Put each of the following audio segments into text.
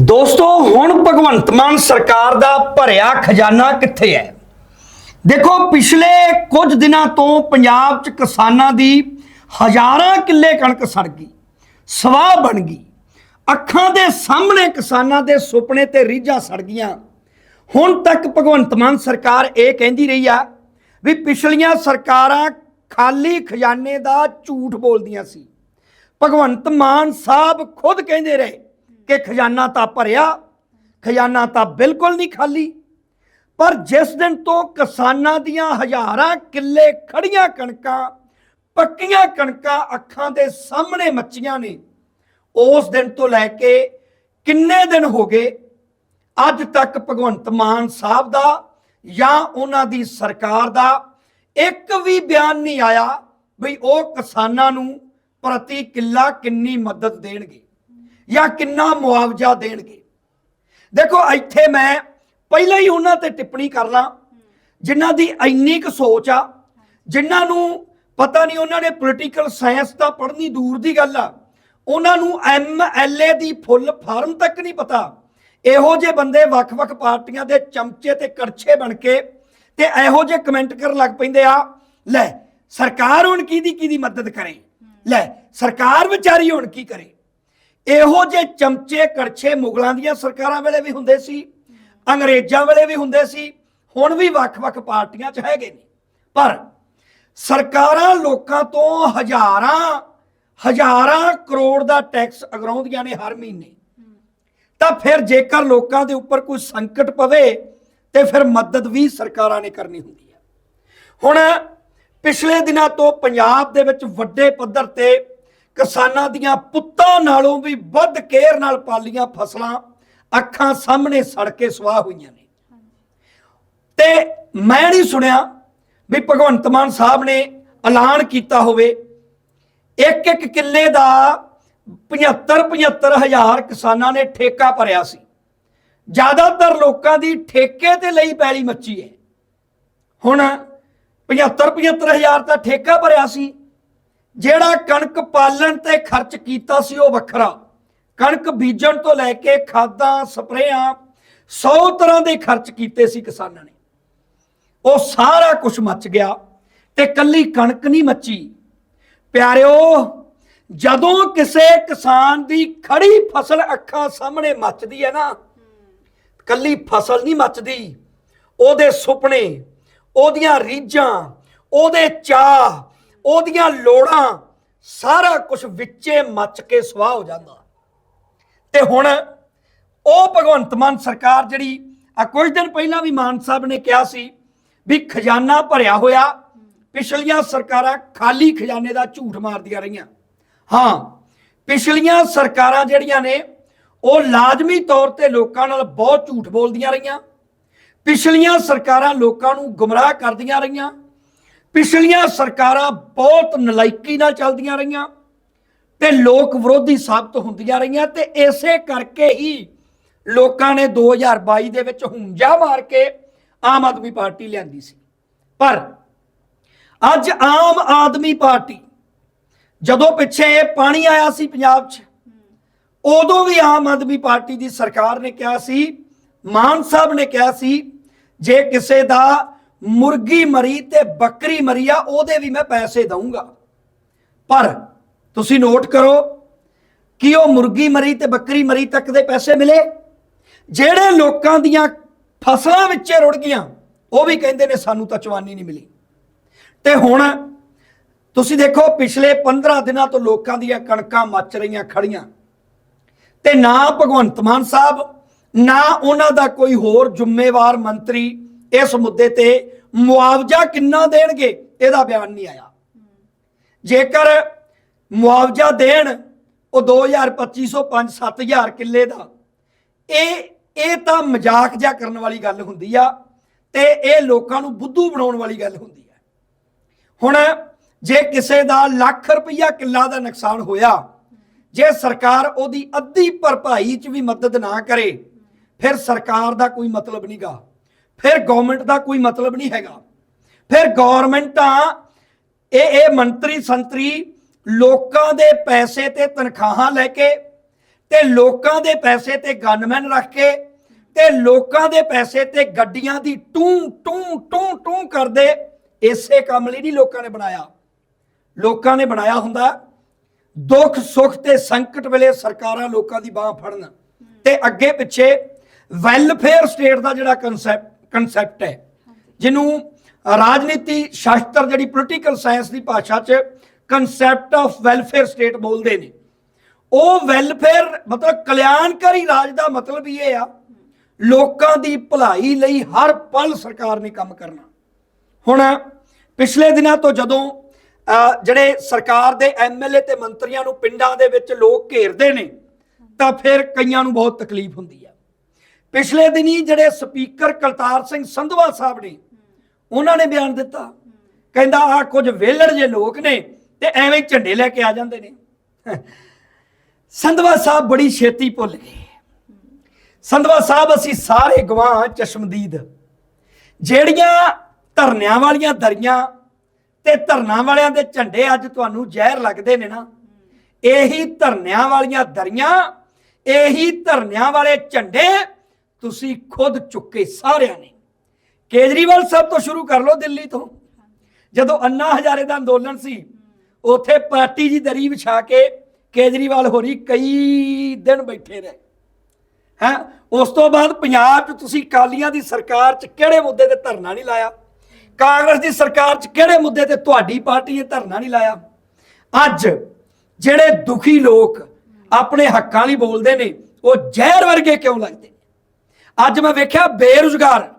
ਦੋਸਤੋ, ਹੁਣ ਭਗਵੰਤ ਮਾਨ ਸਰਕਾਰ ਦਾ ਭਰਿਆ ਖਜ਼ਾਨਾ ਕਿੱਥੇ ਹੈ? ਦੇਖੋ, ਪਿਛਲੇ ਕੁਝ ਦਿਨਾਂ ਤੋਂ ਪੰਜਾਬ 'ਚ ਕਿਸਾਨਾਂ ਦੀ ਹਜ਼ਾਰਾਂ ਕਿੱਲੇ ਕਣਕ ਸੜ ਗਈ, ਸਵਾਹ ਬਣ ਗਈ। ਅੱਖਾਂ ਦੇ ਸਾਹਮਣੇ ਕਿਸਾਨਾਂ ਦੇ ਸੁਪਨੇ ਤੇ ਰੀਝਾਂ ਸੜ ਗਈਆਂ। ਹੁਣ ਤੱਕ ਭਗਵੰਤ ਮਾਨ ਸਰਕਾਰ ਇਹ ਕਹਿੰਦੀ ਰਹੀ ਆ ਵੀ ਪਿਛਲੀਆਂ ਸਰਕਾਰਾਂ ਖਾਲੀ ਖਜ਼ਾਨੇ ਦਾ ਝੂਠ ਬੋਲਦੀਆਂ ਸੀ। ਭਗਵੰਤ ਮਾਨ ਸਾਹਿਬ ਖੁਦ ਕਹਿੰਦੇ ਰਹੇ ਕਿ ਖਜ਼ਾਨਾ ਤਾਂ ਭਰਿਆ, ਖਜ਼ਾਨਾ ਤਾਂ ਬਿਲਕੁਲ ਨਹੀਂ ਖਾਲੀ, ਪਰ ਜਿਸ ਦਿਨ ਤੋਂ ਕਿਸਾਨਾਂ ਦੀਆਂ ਹਜ਼ਾਰਾਂ ਕਿੱਲੇ ਖੜੀਆਂ ਕਣਕਾਂ, ਪੱਕੀਆਂ ਕਣਕਾਂ ਅੱਖਾਂ ਦੇ ਸਾਹਮਣੇ ਮੱਚੀਆਂ ਨੇ, ਉਸ ਦਿਨ ਤੋਂ ਲੈ ਕੇ ਕਿੰਨੇ ਦਿਨ ਹੋ ਗਏ, ਅੱਜ ਤੱਕ ਭਗਵੰਤ ਮਾਨ ਸਾਹਿਬ ਦਾ ਜਾਂ ਉਹਨਾਂ ਦੀ ਸਰਕਾਰ ਦਾ ਇੱਕ ਵੀ ਬਿਆਨ ਨਹੀਂ ਆਇਆ ਵੀ ਉਹ ਕਿਸਾਨਾਂ ਨੂੰ ਪ੍ਰਤੀ ਕਿੱਲਾ ਕਿੰਨੀ ਮਦਦ ਦੇਣਗੇ। ਜਾਂ ਕਿੰਨਾ ਮੁਆਵਜ਼ਾ ਦੇਣਗੇ? ਦੇਖੋ, ਇੱਥੇ ਮੈਂ ਪਹਿਲਾਂ ਹੀ ਉਹਨਾਂ ਤੇ ਟਿੱਪਣੀ ਕਰ ਲਾਂ, ਜਿਨ੍ਹਾਂ ਦੀ ਇੰਨੀ ਕੁ ਸੋਚ ਆ, ਜਿਨ੍ਹਾਂ ਨੂੰ ਪਤਾ ਨਹੀਂ ਉਹਨਾਂ ਨੇ ਪੋਲੀਟੀਕਲ ਸਾਇੰਸ ਤਾਂ ਪੜ੍ਹਨੀ ਦੂਰ ਦੀ ਗੱਲ ਆ, ਉਹਨਾਂ ਨੂੰ ਐਮਐਲਏ ਦੀ ਫੁੱਲ ਫਾਰਮ ਤੱਕ ਨਹੀਂ ਪਤਾ। ਇਹੋ ਜਿਹੇ ਬੰਦੇ ਵੱਖ-ਵੱਖ ਪਾਰਟੀਆਂ ਦੇ ਚਮਚੇ ਤੇ ਕੜਛੇ ਬਣ ਕੇ ਤੇ ਇਹੋ ਜਿਹੇ ਕਮੈਂਟ ਕਰਨ ਲੱਗ ਪੈਂਦੇ ਆ, ਲੈ, ਸਰਕਾਰ ਹੁਣ ਕਿਹਦੀ ਕਿਹਦੀ ਮਦਦ ਕਰੇ? ਲੈ, ਸਰਕਾਰ ਵਿਚਾਰੀ ਹੁਣ ਕੀ ਕਰੇ? ਇਹੋ ਜਿਹੇ ਚਮਚੇ ਕੜਛੇ ਮੁਗਲਾਂ ਦੀਆਂ ਸਰਕਾਰਾਂ ਵੇਲੇ ਵੀ ਹੁੰਦੇ ਸੀ, ਅੰਗਰੇਜ਼ਾਂ ਵੇਲੇ ਵੀ ਹੁੰਦੇ ਸੀ, ਹੁਣ ਵੀ ਵੱਖ-ਵੱਖ ਪਾਰਟੀਆਂ 'ਚ ਹੈਗੇ ਨੇ। ਪਰ ਸਰਕਾਰਾਂ ਲੋਕਾਂ ਤੋਂ ਹਜ਼ਾਰਾਂ ਹਜ਼ਾਰਾਂ ਕਰੋੜ ਦਾ ਟੈਕਸ ਅਗਰਾਉਂਦੀਆਂ ਨੇ ਹਰ ਮਹੀਨੇ। ਤਾਂ ਫਿਰ ਜੇਕਰ ਲੋਕਾਂ ਦੇ ਉੱਪਰ ਕੋਈ ਸੰਕਟ ਪਵੇ, ਤੇ ਫਿਰ ਮਦਦ ਵੀ ਸਰਕਾਰਾਂ ਨੇ ਕਰਨੀ ਹੁੰਦੀ ਹੈ। ਹੁਣ ਪਿਛਲੇ ਦਿਨਾਂ ਤੋਂ ਪੰਜਾਬ ਦੇ ਵਿੱਚ ਵੱਡੇ ਪੱਧਰ ਤੇ ਕਿਸਾਨਾਂ ਦੀਆਂ ਪੁੱਤਾਂ ਨਾਲੋਂ ਵੀ ਵੱਧ ਕੇਅਰ ਨਾਲ ਪਾਲੀਆਂ ਫਸਲਾਂ ਅੱਖਾਂ ਸਾਹਮਣੇ ਸੜ ਕੇ ਸਵਾਹ ਹੋਈਆਂ ਨੇ। ਤੇ ਮੈਂ ਨਹੀਂ ਸੁਣਿਆ ਵੀ ਭਗਵੰਤ ਮਾਨ ਸਾਹਿਬ ਨੇ ਐਲਾਨ ਕੀਤਾ ਹੋਵੇ। ਇੱਕ ਇੱਕ ਕਿੱਲੇ ਦਾ 75 75 ਹਜ਼ਾਰ ਕਿਸਾਨਾਂ ਨੇ ਠੇਕਾ ਭਰਿਆ ਸੀ। ਜ਼ਿਆਦਾਤਰ ਲੋਕਾਂ ਦੀ ਠੇਕੇ ਤੇ ਲਈ ਪੈਲੀ ਮੱਚੀ ਹੈ। ਹੁਣ 75 75 ਹਜ਼ਾਰ ਤਾਂ ਠੇਕਾ ਭਰਿਆ ਸੀ। ਜਿਹੜਾ ਕਣਕ ਪਾਲਣ ਤੇ ਖਰਚ ਕੀਤਾ ਸੀ ਉਹ ਵੱਖਰਾ। ਕਣਕ ਬੀਜਣ ਤੋਂ ਲੈ ਕੇ ਖਾਦਾਂ, ਸਪਰੇਆਂ 100 ਤਰ੍ਹਾਂ ਦੇ ਖਰਚ ਕੀਤੇ ਸੀ ਕਿਸਾਨਾਂ ਨੇ। ਉਹ ਸਾਰਾ ਕੁਝ ਮੱਚ ਗਿਆ ਤੇ ਕੱਲੀ ਕਣਕ ਨਹੀਂ ਮੱਚੀ। ਪਿਆਰਿਓ, ਜਦੋਂ ਕਿਸੇ ਕਿਸਾਨ ਦੀ ਖੜੀ ਫਸਲ ਅੱਖਾਂ ਸਾਹਮਣੇ ਮੱਚਦੀ ਹੈ ਨਾ, ਕੱਲੀ ਫਸਲ ਨਹੀਂ ਮੱਚਦੀ, ਉਹਦੇ ਸੁਪਨੇ, ਉਹਦੀਆਂ ਰੀਝਾਂ, ਉਹਦੇ ਚਾਹ ਉਹਦੀਆਂ ਲੋੜਾਂ ਸਾਰਾ ਕੁਝ ਵਿੱਚੇ ਮੱਚ ਕੇ ਸਵਾਹ ਹੋ ਜਾਂਦਾ। ਤੇ ਹੁਣ ਉਹ ਭਗਵੰਤ ਮਾਨ ਸਰਕਾਰ ਜਿਹੜੀ ਆ, ਕੁਝ ਦਿਨ ਪਹਿਲਾਂ ਵੀ ਮਾਨ ਸਾਹਿਬ ਨੇ ਕਿਹਾ ਸੀ ਵੀ ਖਜ਼ਾਨਾ ਭਰਿਆ ਹੋਇਆ, ਪਿਛਲੀਆਂ ਸਰਕਾਰਾਂ ਖਾਲੀ ਖਜ਼ਾਨੇ ਦਾ ਝੂਠ ਮਾਰਦੀਆਂ ਰਹੀਆਂ। ਹਾਂ, ਪਿਛਲੀਆਂ ਸਰਕਾਰਾਂ ਜਿਹੜੀਆਂ ਨੇ, ਉਹ ਲਾਜ਼ਮੀ ਤੌਰ ਤੇ ਲੋਕਾਂ ਨਾਲ ਬਹੁਤ ਝੂਠ ਬੋਲਦੀਆਂ ਰਹੀਆਂ। ਪਿਛਲੀਆਂ ਸਰਕਾਰਾਂ ਲੋਕਾਂ ਨੂੰ ਗੁੰਮਰਾਹ ਕਰਦੀਆਂ ਰਹੀਆਂ। ਪਿਛਲੀਆਂ ਸਰਕਾਰਾਂ ਬਹੁਤ ਨਲਾਇਕੀ ਨਾਲ ਚੱਲਦੀਆਂ ਰਹੀਆਂ ਤੇ ਲੋਕ ਵਿਰੋਧੀ ਸਾਬਤ ਹੁੰਦੀਆਂ ਰਹੀਆਂ ਤੇ ਇਸੇ ਕਰਕੇ ਹੀ ਲੋਕਾਂ ਨੇ 2022 ਦੇ ਵਿੱਚ ਹੁੰਜਾ ਮਾਰ ਕੇ ਆਮ ਆਦਮੀ ਪਾਰਟੀ ਲਿਆਂਦੀ ਸੀ। ਪਰ ਅੱਜ ਆਮ ਆਦਮੀ ਪਾਰਟੀ ਜਦੋਂ ਪਿੱਛੇ ਇਹ ਪਾਣੀ ਆਇਆ ਸੀ ਪੰਜਾਬ 'ਚ, ਉਦੋਂ ਵੀ ਆਮ ਆਦਮੀ ਪਾਰਟੀ ਦੀ ਸਰਕਾਰ ਨੇ ਕਿਹਾ ਸੀ, ਮਾਨ ਸਾਹਿਬ ਨੇ ਕਿਹਾ ਸੀ, ਜੇ ਕਿਸੇ ਦਾ ਮੁਰਗੀ ਮਰੀ ਤੇ ਬੱਕਰੀ ਮਰੀ ਆ, ਉਹਦੇ ਵੀ ਮੈਂ ਪੈਸੇ ਦਊਂਗਾ। ਪਰ ਤੁਸੀਂ ਨੋਟ ਕਰੋ ਕਿ ਉਹ ਮੁਰਗੀ ਮਰੀ ਤੇ ਬੱਕਰੀ ਮਰੀ ਤੱਕ ਦੇ ਪੈਸੇ ਮਿਲੇ। ਜਿਹੜੇ ਲੋਕਾਂ ਦੀਆਂ ਫਸਲਾਂ ਵਿੱਚੇ ਰੁੜ ਗਈਆਂ, ਉਹ ਵੀ ਕਹਿੰਦੇ ਨੇ ਸਾਨੂੰ ਤਾਂ ਚਵਾਨੀ ਨਹੀਂ ਮਿਲੀ। ਤੇ ਹੁਣ ਤੁਸੀਂ ਦੇਖੋ, ਪਿਛਲੇ 15 ਦਿਨਾਂ ਤੋਂ ਲੋਕਾਂ ਦੀਆਂ ਕਣਕਾਂ ਮੱਚ ਰਹੀਆਂ ਖੜੀਆਂ ਤੇ ਨਾ ਭਗਵੰਤ ਮਾਨ ਸਾਹਿਬ, ਨਾ ਉਹਨਾਂ ਦਾ ਕੋਈ ਹੋਰ ਜ਼ਿੰਮੇਵਾਰ ਮੰਤਰੀ ਇਸ ਮੁੱਦੇ ਤੇ ਮੁਆਵਜ਼ਾ ਕਿੰਨਾ ਦੇਣਗੇ, ਇਹਦਾ ਬਿਆਨ ਨਹੀਂ ਆਇਆ। ਜੇਕਰ ਮੁਆਵਜ਼ਾ ਦੇਣ ਉਹ 2250 5 7000 ਕਿੱਲੇ ਦਾ, ਇਹ ਇਹ ਤਾਂ ਮਜ਼ਾਕ ਜਿਹਾ ਕਰਨ ਵਾਲੀ ਗੱਲ ਹੁੰਦੀ ਆ ਤੇ ਇਹ ਲੋਕਾਂ ਨੂੰ ਬੁੱਧੂ ਬਣਾਉਣ ਵਾਲੀ ਗੱਲ ਹੁੰਦੀ ਹੈ ਹੁਣ ਜੇ ਕਿਸੇ ਦਾ ਲੱਖ ਰੁਪਈਆ ਕਿੱਲਾ ਦਾ ਨੁਕਸਾਨ ਹੋਇਆ, ਜੇ ਸਰਕਾਰ ਉਹਦੀ ਅੱਧੀ ਭਰਪਾਈ 'ਚ ਵੀ ਮਦਦ ਨਾ ਕਰੇ, ਫਿਰ ਸਰਕਾਰ ਦਾ ਕੋਈ ਮਤਲਬ ਨਹੀਂਗਾ ਫਿਰ ਗਵਰਨਮੈਂਟ ਦਾ ਕੋਈ ਮਤਲਬ ਨਹੀਂ ਹੈਗਾ। ਫਿਰ ਗਵਰਨਮੈਂਟਾਂ ਇਹ ਇਹ ਮੰਤਰੀ ਸੰਤਰੀ ਲੋਕਾਂ ਦੇ ਪੈਸੇ ਤੇ ਤਨਖਾਹਾਂ ਲੈ ਕੇ ਤੇ ਲੋਕਾਂ ਦੇ ਪੈਸੇ ਤੇ ਗਨਮੈਨ ਰੱਖ ਕੇ ਤੇ ਲੋਕਾਂ ਦੇ ਪੈਸੇ ਤੇ ਗੱਡੀਆਂ ਦੀ ਟੂੰ ਟੂੰ ਟੂੰ ਟੂੰ ਕਰਦੇ ਇਸੇ ਕੰਮ ਲਈ ਨਹੀਂ ਲੋਕਾਂ ਨੇ ਬਣਾਇਆ। ਲੋਕਾਂ ਨੇ ਬਣਾਇਆ ਹੁੰਦਾ ਦੁੱਖ, ਸੁੱਖ ਤੇ ਸੰਕਟ ਵੇਲੇ ਸਰਕਾਰਾਂ ਲੋਕਾਂ ਦੀ ਬਾਹ ਫੜਨ ਤੇ ਅੱਗੇ ਪਿੱਛੇ ਵੈਲਫੇਅਰ ਸਟੇਟ ਦਾ ਜਿਹੜਾ ਕਨਸੈਪਟ ਕਨਸੈਪਟ ਹੈ। ਜਿਹਨੂੰ ਰਾਜਨੀਤੀ ਸ਼ਾਸਤਰ ਜਿਹੜੀ ਪੋਲੀਟੀਕਲ ਸਾਇੰਸ ਦੀ ਭਾਸ਼ਾ 'ਚ ਕਨਸੈਪਟ ਆਫ ਵੈਲਫੇਅਰ ਸਟੇਟ ਬੋਲਦੇ ਨੇ। ਉਹ ਵੈਲਫੇਅਰ ਮਤਲਬ ਕਲਿਆਣਕਾਰੀ ਰਾਜ ਦਾ ਮਤਲਬ ਹੀ ਇਹ ਆ, ਲੋਕਾਂ ਦੀ ਭਲਾਈ ਲਈ ਹਰ ਪਲ ਸਰਕਾਰ ਨੇ ਕੰਮ ਕਰਨਾ। ਹੁਣ, ਪਿਛਲੇ ਦਿਨਾਂ ਤੋਂ ਜਦੋਂ ਜਿਹੜੇ ਸਰਕਾਰ ਦੇ ਐਮਐਲਏ ਤੇ ਮੰਤਰੀਆਂ ਨੂੰ ਪਿੰਡਾਂ ਦੇ ਵਿੱਚ ਲੋਕ ਘੇਰਦੇ ਨੇ, ਤਾਂ ਫਿਰ ਕਈਆਂ ਨੂੰ ਬਹੁਤ ਤਕਲੀਫ ਹੁੰਦੀ ਹੈ ਪਿਛਲੇ ਦਿਨੀ ਜਿਹੜੇ ਸਪੀਕਰ ਕਲਤਾਰ ਸਿੰਘ ਸੰਧਵਾ ਸਾਹਿਬ ਨੇ, ਉਹਨਾਂ ਨੇ ਬਿਆਨ ਦਿੱਤਾ। ਕਹਿੰਦਾ ਆ ਕੁਝ ਵੇਲੜ ਜੇ ਲੋਕ ਨੇ ਤੇ ਐਵੇਂ ਝੰਡੇ ਲੈ ਕੇ ਆ ਜਾਂਦੇ ਨੇ। ਸੰਧਵਾ ਸਾਹਿਬ ਬੜੀ ਛੇਤੀ ਭੁੱਲ ਗਏ। ਸੰਧਵਾ ਸਾਹਿਬ, ਅਸੀਂ ਸਾਰੇ ਗਵਾਹ ਹਾਂ ਚਸ਼ਮਦੀਦ। ਜਿਹੜੀਆਂ ਧਰਨਿਆਂ ਵਾਲੀਆਂ ਦਰੀਆਂ ਤੇ ਧਰਨਾ ਵਾਲਿਆਂ ਦੇ ਝੰਡੇ ਅੱਜ ਤੁਹਾਨੂੰ ਜ਼ਹਿਰ ਲੱਗਦੇ ਨੇ ਨਾ, ਇਹੀ ਧਰਨਿਆਂ ਵਾਲੀਆਂ ਦਰੀਆਂ, ਇਹੀ ਧਰਨਿਆਂ ਵਾਲੇ ਝੰਡੇ ਤੁਸੀਂ ਖੁਦ ਚੁੱਕੇ ਸਾਰਿਆਂ ਨੇ। ਕੇਜਰੀਵਾਲ ਸਾਹਿਬ ਤੋਂ ਸ਼ੁਰੂ ਕਰ ਲਓ ਦਿੱਲੀ ਤੋਂ। ਜਦੋਂ ਅੰਨਾ ਹਜ਼ਾਰੇ ਦਾ ਅੰਦੋਲਨ ਸੀ, ਉਥੇ ਪਾਰਟੀ ਦੀ ਦਰੀ ਵਿਛਾ ਕੇ ਕੇਜਰੀਵਾਲ ਹੋਰੀ ਕਈ ਦਿਨ ਬੈਠੇ ਰਹੇ। ਹੈ, ਉਸ ਤੋਂ ਬਾਅਦ ਪੰਜਾਬ 'ਚ ਤੁਸੀਂ ਕਾਲੀਆਂ ਦੀ ਸਰਕਾਰ 'ਚ ਕਿਹੜੇ ਮੁੱਦੇ ਤੇ ਧਰਨਾ ਨਹੀਂ ਲਾਇਆ? ਕਾਂਗਰਸ ਦੀ ਸਰਕਾਰ 'ਚ ਕਿਹੜੇ ਮੁੱਦੇ ਤੇ ਤੁਹਾਡੀ ਪਾਰਟੀ ਨੇ ਧਰਨਾ ਨਹੀਂ ਲਾਇਆ? ਅੱਜ ਜਿਹੜੇ ਦੁਖੀ ਲੋਕ ਆਪਣੇ ਹੱਕਾਂ ਲਈ ਬੋਲਦੇ ਨੇ, ਉਹ ਜ਼ਹਿਰ ਵਰਗੇ ਕਿਉਂ ਲੱਗਦੇ? ਅੱਜ ਮੈਂ ਵੇਖਿਆ ਬੇਰੁਜ਼ਗਾਰ।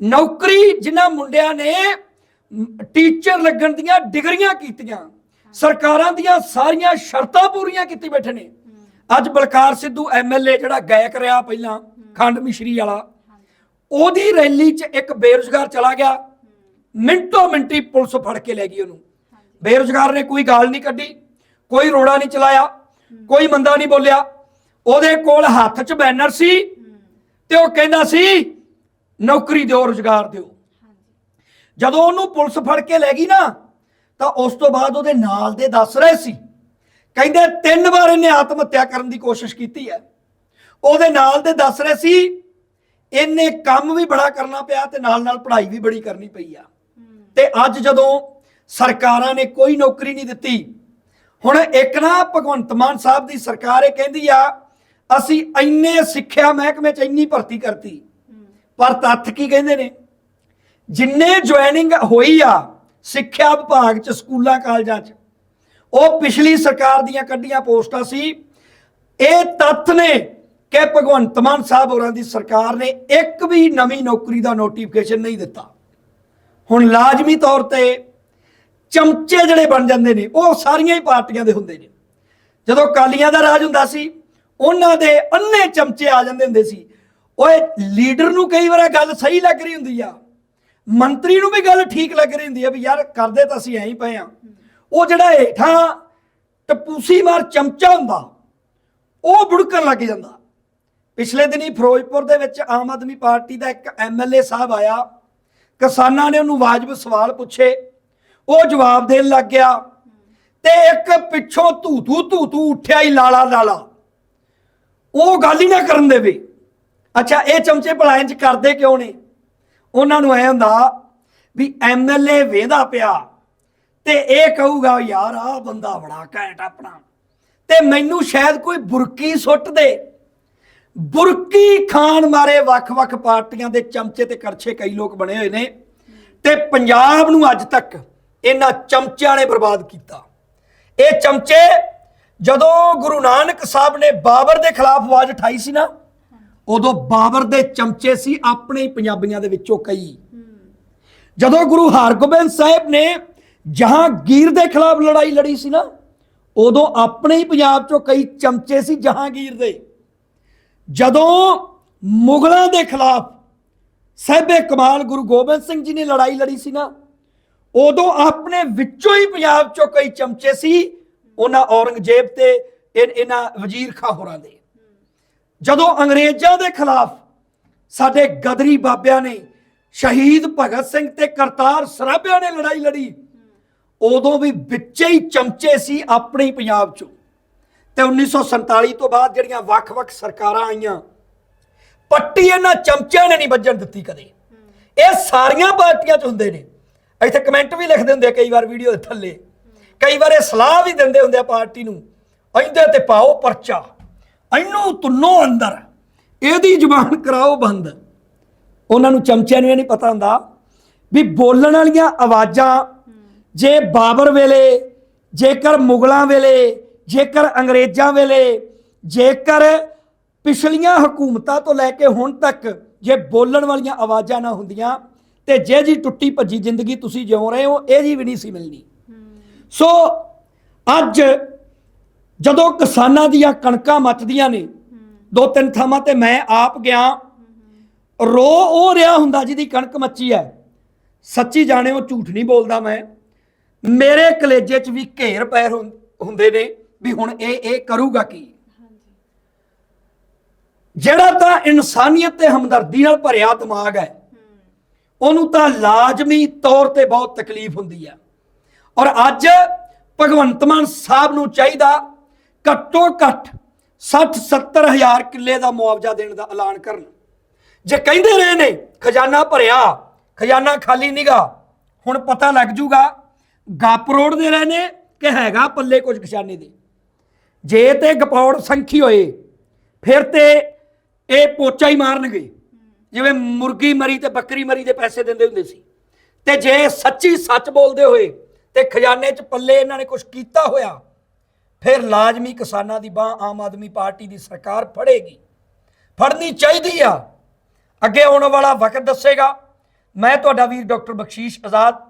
ਨੌਕਰੀ ਜਿਨ੍ਹਾਂ ਮੁੰਡਿਆਂ ਨੇ ਟੀਚਰ ਲੱਗਣ ਦੀਆਂ ਡਿਗਰੀਆਂ ਕੀਤੀਆਂ, ਸਰਕਾਰਾਂ ਦੀਆਂ ਸਾਰੀਆਂ ਸ਼ਰਤਾਂ ਪੂਰੀਆਂ ਕੀਤੀ ਬੈਠੇ ਨੇ। ਅੱਜ ਬਲਕਾਰ ਸਿੱਧੂ ਐਮਐਲਏ ਜਿਹੜਾ ਗਾਇਕ ਰਿਹਾ ਪਹਿਲਾਂ, ਖੰਡ ਮਿਸ਼ਰੀ ਵਾਲਾ, ਉਹਦੀ ਰੈਲੀ 'ਚ ਇੱਕ ਬੇਰੁਜ਼ਗਾਰ ਚਲਾ ਗਿਆ। ਮਿੰਟੋ ਮਿੰਟੀ ਪੁਲਿਸ ਫੜ ਕੇ ਲੈ ਗਈ ਉਹਨੂੰ। ਬੇਰੁਜ਼ਗਾਰ ਨੇ ਕੋਈ ਗਾਲ ਨਹੀਂ ਕੱਢੀ, ਕੋਈ ਰੋੜਾ ਨਹੀਂ ਚਲਾਇਆ, ਕੋਈ ਮੰਦਾ ਨਹੀਂ ਬੋਲਿਆ। ਉਹਦੇ ਕੋਲ ਹੱਥ 'ਚ ਬੈਨਰ ਸੀ ਤੇ ਉਹ ਕਹਿੰਦਾ ਸੀ ਨੌਕਰੀ ਦਿਓ ਰੁਜ਼ਗਾਰ ਦਿਓ। ਜਦੋਂ ਉਹਨੂੰ ਪੁਲਿਸ ਫੜ ਕੇ ਲੈ ਗਈ ਨਾ ਤਾਂ ਉਸ ਤੋਂ ਬਾਅਦ ਉਹਦੇ ਨਾਲ ਦੇ ਦੱਸ ਰਹੇ ਸੀ। ਕਹਿੰਦੇ ਤਿੰਨ ਵਾਰ ਇਹਨੇ ਆਤਮ ਹੱਤਿਆ ਕਰਨ ਦੀ ਕੋਸ਼ਿਸ਼ ਕੀਤੀ ਹੈ। ਉਹਦੇ ਨਾਲ ਦੇ ਦੱਸ ਰਹੇ ਸੀ ਇਹਨੇ ਕੰਮ ਵੀ ਬੜਾ ਕਰਨਾ ਪਿਆ ਤੇ ਨਾਲ ਨਾਲ ਪੜ੍ਹਾਈ ਵੀ ਬੜੀ ਕਰਨੀ ਪਈ ਆ। ਤੇ ਅੱਜ ਜਦੋਂ ਸਰਕਾਰਾਂ ਨੇ ਕੋਈ ਨੌਕਰੀ ਨਹੀਂ ਦਿੱਤੀ ਹੁਣ ਇੱਕ ਨਾ ਭਗਵੰਤ ਮਾਨ ਸਾਹਿਬ ਦੀ ਸਰਕਾਰ ਇਹ ਕਹਿੰਦੀ ਆ ਅਸੀਂ ਇੰਨੇ ਸਿੱਖਿਆ ਮਹਿਕਮੇ 'ਚ ਇੰਨੀ ਭਰਤੀ ਕਰਤੀ। ਪਰ ਤੱਥ ਕੀ ਕਹਿੰਦੇ ਨੇ? ਜਿੰਨੇ ਜੁਆਇਨਿੰਗ ਹੋਈ ਆ ਸਿੱਖਿਆ ਵਿਭਾਗ 'ਚ, ਸਕੂਲਾਂ, ਕਾਲਜਾਂ 'ਚ, ਉਹ ਪਿਛਲੀ ਸਰਕਾਰ ਦੀਆਂ ਕੱਢੀਆਂ ਪੋਸਟਾਂ ਸੀ। ਇਹ ਤੱਥ ਨੇ ਕਿ ਭਗਵੰਤ ਮਾਨ ਸਾਹਿਬ ਹੋਰਾਂ ਦੀ ਸਰਕਾਰ ਨੇ ਇੱਕ ਵੀ ਨਵੀਂ ਨੌਕਰੀ ਦਾ ਨੋਟੀਫਿਕੇਸ਼ਨ ਨਹੀਂ ਦਿੱਤਾ। ਹੁਣ ਲਾਜ਼ਮੀ ਤੌਰ ਤੇ ਚਮਚੇ ਜਿਹੜੇ ਬਣ ਜਾਂਦੇ ਨੇ, ਉਹ ਸਾਰੀਆਂ ਹੀ ਪਾਰਟੀਆਂ ਦੇ ਹੁੰਦੇ ਨੇ। ਜਦੋਂ ਕਾਲੀਆਂ ਦਾ ਰਾਜ ਹੁੰਦਾ ਸੀ ਉਹਨਾਂ ਦੇ ਅੰਨੇ ਚਮਚੇ ਆ ਜਾਂਦੇ ਹੁੰਦੇ ਸੀ। ਓਏ, ਲੀਡਰ ਨੂੰ ਕਈ ਵਾਰ ਗੱਲ ਸਹੀ ਲੱਗ ਰਹੀ ਹੁੰਦੀ ਆ। ਮੰਤਰੀ ਨੂੰ ਵੀ ਗੱਲ ਠੀਕ ਲੱਗ ਰਹੀ ਹੁੰਦੀ ਆ ਵੀ ਯਾਰ ਕਰਦੇ ਤਾਂ ਅਸੀਂ ਐਂ ਹੀ ਪਏ ਆ। ਉਹ ਜਿਹੜਾ ਹੇਠਾਂ ਟਪੂਸੀ ਮਾਰ ਚਮਚਾ ਹੁੰਦਾ, ਉਹ ਬੁੜਕਣ ਲੱਗ ਜਾਂਦਾ। ਪਿਛਲੇ ਦਿਨੀ ਫਿਰੋਜ਼ਪੁਰ ਦੇ ਵਿੱਚ ਆਮ ਆਦਮੀ ਪਾਰਟੀ ਦਾ ਇੱਕ ਐਮਐਲਏ ਸਾਹਿਬ ਆਇਆ। ਕਿਸਾਨਾਂ ਨੇ ਉਹਨੂੰ ਵਾਜਬ ਸਵਾਲ ਪੁੱਛੇ। ਉਹ ਜਵਾਬ ਦੇਣ ਲੱਗ ਗਿਆ ਤੇ ਇੱਕ ਪਿੱਛੋਂ ਧੂ ਧੂ ਧੂ ਧੂ ਉੱਠਿਆ ਹੀ ਲਾਲਾ ਲਾਲਾ। ਉਹ ਗੱਲ ਹੀ ਨਾ ਕਰਨ ਦੇਵੇ। ਅੱਛਾ, ਇਹ ਚਮਚੇ ਭਲਾਇਆਂ ਚ ਕਰਦੇ ਕਿਉਂ ਨੇ? ਉਹਨਾਂ ਨੂੰ ਐ ਹੁੰਦਾ ਵੀ ਐਮਐਲਏ ਵੇਂਦਾ ਪਿਆ ਤੇ ਇਹ ਕਹੂਗਾ, ਯਾਰ, ਆਹ ਬੰਦਾ ਬੜਾ ਘੈਂਟ ਆਪਣਾ। ਤੇ ਮੈਨੂੰ ਸ਼ਾਇਦ ਕੋਈ ਬੁਰਕੀ ਸੁੱਟ ਦੇ। ਬੁਰਕੀ ਖਾਨ ਮਾਰੇ ਵੱਖ-ਵੱਖ ਪਾਰਟੀਆਂ ਦੇ ਚਮਚੇ ਤੇ ਕਰਛੇ ਕਈ ਲੋਕ ਬਣੇ ਹੋਏ ਨੇ ਤੇ ਪੰਜਾਬ ਨੂੰ ਅੱਜ ਤੱਕ ਇਹਨਾਂ ਚਮਚਿਆਂ ਨੇ ਬਰਬਾਦ ਕੀਤਾ। ਇਹ ਚਮਚੇ ਜਦੋਂ ਗੁਰੂ ਨਾਨਕ ਸਾਹਿਬ ਨੇ ਬਾਬਰ ਦੇ ਖਿਲਾਫ ਆਵਾਜ਼ ਉਠਾਈ ਸੀ ਨਾ, ਉਦੋਂ ਬਾਬਰ ਦੇ ਚਮਚੇ ਸੀ ਆਪਣੇ ਹੀ ਪੰਜਾਬੀਆਂ ਦੇ ਵਿੱਚੋਂ ਕਈ। ਜਦੋਂ ਗੁਰੂ ਹਰਗੋਬਿੰਦ ਸਾਹਿਬ ਨੇ ਜਹਾਂਗੀਰ ਦੇ ਖਿਲਾਫ ਲੜਾਈ ਲੜੀ ਸੀ ਨਾ, ਉਦੋਂ ਆਪਣੇ ਹੀ ਪੰਜਾਬ ਚੋਂ ਕਈ ਚਮਚੇ ਸੀ ਜਹਾਂਗੀਰ ਦੇ। ਜਦੋਂ ਮੁਗਲਾਂ ਦੇ ਖਿਲਾਫ ਸਹਿਬੇ ਕਮਾਲ ਗੁਰੂ ਗੋਬਿੰਦ ਸਿੰਘ ਜੀ ਨੇ ਲੜਾਈ ਲੜੀ ਸੀ ਨਾ, ਉਦੋਂ ਆਪਣੇ ਵਿੱਚੋਂ ਹੀ ਪੰਜਾਬ ਚੋਂ ਕਈ ਚਮਚੇ ਸੀ ਉਹਨਾਂ ਔਰੰਗਜ਼ੇਬ ਤੇ ਇਹਨਾਂ ਵਜ਼ੀਰ ਖਾਂ ਹੋਰਾਂ ਦੇ। ਜਦੋਂ ਅੰਗਰੇਜ਼ਾਂ ਦੇ ਖਿਲਾਫ ਸਾਡੇ ਗਦਰੀ ਬਾਬਿਆਂ ਨੇ ਸ਼ਹੀਦ ਭਗਤ ਸਿੰਘ ਤੇ ਕਰਤਾਰ ਸਰਾਭਿਆਂ ਨੇ ਲੜਾਈ ਲੜੀ, ਉਦੋਂ ਵੀ ਵਿੱਚੇ ਹੀ ਚਮਚੇ ਸੀ ਆਪਣੇ ਪੰਜਾਬ ਚੋਂ। ਤੇ 1947 ਤੋਂ ਬਾਅਦ ਜਿਹੜੀਆਂ ਵੱਖ-ਵੱਖ ਸਰਕਾਰਾਂ ਆਈਆਂ, ਪੱਟੀ ਇਹਨਾਂ ਚਮਚਿਆਂ ਨੇ ਨਹੀਂ ਵੱਜਣ ਦਿੱਤੀ ਕਦੇ। ਇਹ ਸਾਰੀਆਂ ਪਾਰਟੀਆਂ 'ਚ ਹੁੰਦੇ ਨੇ। ਇੱਥੇ ਕਮੈਂਟ ਵੀ ਲਿਖਦੇ ਹੁੰਦੇ ਕਈ ਵਾਰ ਵੀਡੀਓ ਦੇ ਥੱਲੇ। ਕਈ ਵਾਰ ਸਲਾਹ ਵੀ ਦਿੰਦੇ ਹੁੰਦੇ ਆ ਪਾਰਟੀ ਨੂੰ, ਇਹਦੇ ਤੇ ਪਾਓ ਪਰਚਾ, ਇਹਨੂੰ ਤੁੰਨੋ ਅੰਦਰ, ਇਹਦੀ ਜ਼ੁਬਾਨ ਕਰਾਓ ਬੰਦ। ਉਹਨਾਂ ਨੂੰ ਚਮਚਿਆਂ ਨੂੰ ਇਹ ਨਹੀਂ ਪਤਾ ਹੁੰਦਾ ਵੀ ਬੋਲਣ ਵਾਲੀਆਂ ਆਵਾਜ਼ਾਂ, ਜੇ ਬਾਬਰ ਵੇਲੇ, ਜੇਕਰ ਮੁਗਲਾਂ ਵੇਲੇ, ਜੇਕਰ ਅੰਗਰੇਜ਼ਾਂ ਵੇਲੇ, ਜੇਕਰ ਪਿਛਲੀਆਂ ਹਕੂਮਤਾਂ ਤੋਂ ਲੈ ਕੇ ਹੁਣ ਤੱਕ ਜੇ ਬੋਲਣ ਵਾਲੀਆਂ ਆਵਾਜ਼ਾਂ ਨਾ ਹੁੰਦੀਆਂ, ਤੇ ਜੇ ਜੀ ਟੁੱਟੀ ਭੱਜੀ ਜ਼ਿੰਦਗੀ ਤੁਸੀਂ ਜਿਉ ਰਹੇ ਹੋ ਇਹ ਜੀ ਵੀ ਨਹੀਂ ਸੀ ਮਿਲਣੀ। ਸੋ ਅੱਜ ਜਦੋਂ ਕਿਸਾਨਾਂ ਦੀਆਂ ਕਣਕਾਂ ਮੱਚਦੀਆਂ ਨੇ, ਦੋ ਤਿੰਨ ਥਾਵਾਂ ਤੇ ਮੈਂ ਆਪ ਗਿਆ, ਰੋ ਉਹ ਰਿਹਾ ਹੁੰਦਾ ਜਿਹਦੀ ਕਣਕ ਮੱਚੀ ਹੈ। ਸੱਚੀ ਜਾਣੇ ਉਹ ਝੂਠ ਨਹੀਂ ਬੋਲਦਾ ਮੈਂ। ਮੇਰੇ ਕਲੇਜੇ 'ਚ ਵੀ ਘੇਰ ਪੈਰ ਹੁੰ- ਹੁੰਦੇ ਨੇ ਵੀ ਹੁਣ ਇਹ ਇਹ ਕਰੂਗਾ ਕੀ। ਜਿਹੜਾ ਤਾਂ ਇਨਸਾਨੀਅਤ ਤੇ ਹਮਦਰਦੀ ਨਾਲ ਭਰਿਆ ਦਿਮਾਗ ਹੈ, ਉਹਨੂੰ ਤਾਂ ਲਾਜ਼ਮੀ ਤੌਰ ਤੇ ਬਹੁਤ ਤਕਲੀਫ ਹੁੰਦੀ ਹੈ। ਔਰ ਅੱਜ ਭਗਵੰਤ ਮਾਨ ਸਾਹਿਬ ਨੂੰ ਚਾਹੀਦਾ ਘੱਟੋ ਘੱਟ 60 70 ਹਜ਼ਾਰ ਕਿੱਲੇ ਦਾ ਮੁਆਵਜ਼ਾ ਦੇਣ ਦਾ ਐਲਾਨ ਕਰਨ। ਜੇ ਕਹਿੰਦੇ ਰਹੇ ਨੇ, ਖਜ਼ਾਨਾ ਭਰਿਆ, ਖਜ਼ਾਨਾ ਖਾਲੀ ਨਿਗਾ, ਹੁਣ ਪਤਾ ਲੱਗ ਜੂਗਾ ਗੱਪ ਰੋੜਦੇ ਰਹੇ ਨੇ ਕਿ ਹੈਗਾ ਪੱਲੇ ਕੁਝ ਖਜ਼ਾਨੇ ਦੇ। ਜੇ ਤੇ ਗਪੌੜ ਸੰਖੀ ਹੋਏ, ਫਿਰ ਤੇ ਇਹ ਪੋਚਾ ਹੀ ਮਾਰਨਗੇ। ਜਿਵੇਂ ਮੁਰਗੀ ਮਰੀ ਤੇ ਬੱਕਰੀ ਮਰੀ ਦੇ ਪੈਸੇ ਦਿੰਦੇ ਹੁੰਦੇ ਸੀ। ਤੇ ਜੇ ਸੱਚੀ ਸੱਚ ਬੋਲਦੇ ਹੋਏ ਤੇ ਖਜ਼ਾਨੇ 'ਚ ਪੱਲੇ ਇਹਨਾਂ ਨੇ ਕੁਝ ਕੀਤਾ ਹੋਇਆ। ਫਿਰ ਲਾਜ਼ਮੀ ਕਿਸਾਨਾਂ ਦੀ ਬਾਹ ਆਮ ਆਦਮੀ ਪਾਰਟੀ ਦੀ ਸਰਕਾਰ ਫੜੇਗੀ। ਫੜਨੀ ਚਾਹੀਦੀ ਆ। ਅੱਗੇ ਆਉਣ ਵਾਲਾ ਵਕਤ ਦੱਸੇਗਾ। ਮੈਂ ਤੁਹਾਡਾ ਵੀਰ ਡਾਕਟਰ ਬਖਸ਼ੀਸ਼ ਆਜ਼ਾਦ।